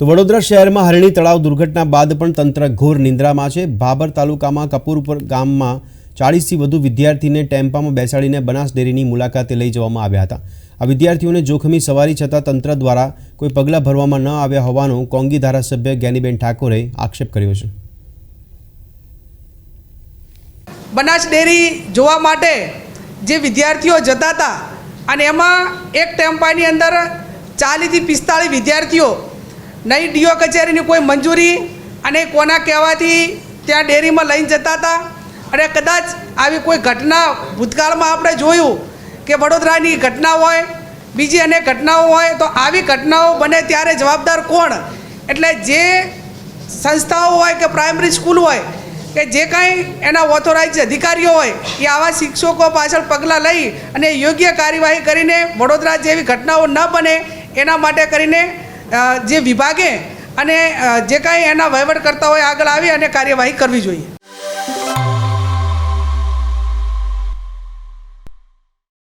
તો વડોદરા શહેરમાં હરણી તળાવ દુર્ઘટના બાદ પણ તંત્ર ઘોર નિંદ્રામાં છે. ભાભર તાલુકામાં કપૂરપુર ગામમાં ચાળીસથી વધુ વિદ્યાર્થીને ટેમ્પામાં બેસાડીને બનાસ ડેરીની મુલાકાતે લઈ જવામાં આવ્યા હતા. આ વિદ્યાર્થીઓને જોખમી સવારી છતાં તંત્ર દ્વારા કોઈ પગલાં ભરવામાં ન આવ્યા હોવાનો કોંગી ધારાસભ્ય જ્ઞાનીબેન ઠાકોરે આક્ષેપ કર્યો છે. બનાસ ડેરી જોવા માટે જે વિદ્યાર્થીઓ જતા હતા અને એમાં એક ટેમ્પાની અંદર ચાલીસથી પિસ્તાળીસ વિદ્યાર્થીઓ નહીં, ડીઓ કચેરીની કોઈ મંજૂરી અને કોના કહેવાથી ત્યાં ડેરીમાં લઈને જતા હતા? અને કદાચ આવી કોઈ ઘટના ભૂતકાળમાં આપણે જોયું કે વડોદરાની ઘટના હોય, બીજી અનેક ઘટનાઓ હોય, તો આવી ઘટનાઓ બને ત્યારે જવાબદાર કોણ? એટલે જે સંસ્થાઓ હોય કે પ્રાઇમરી સ્કૂલ હોય, કે જે કાંઈ એના ઓથોરાઇઝ અધિકારીઓ હોય, એ આવા શિક્ષકો પાછળ પગલાં લઈ અને યોગ્ય કાર્યવાહી કરીને વડોદરા જેવી ઘટનાઓ ન બને, એના માટે કરીને જે વિભાગે અને જે કાંઈ એના વહીવટ કરતા હોય આગળ આવી અને કાર્યવાહી કરવી જોઈએ.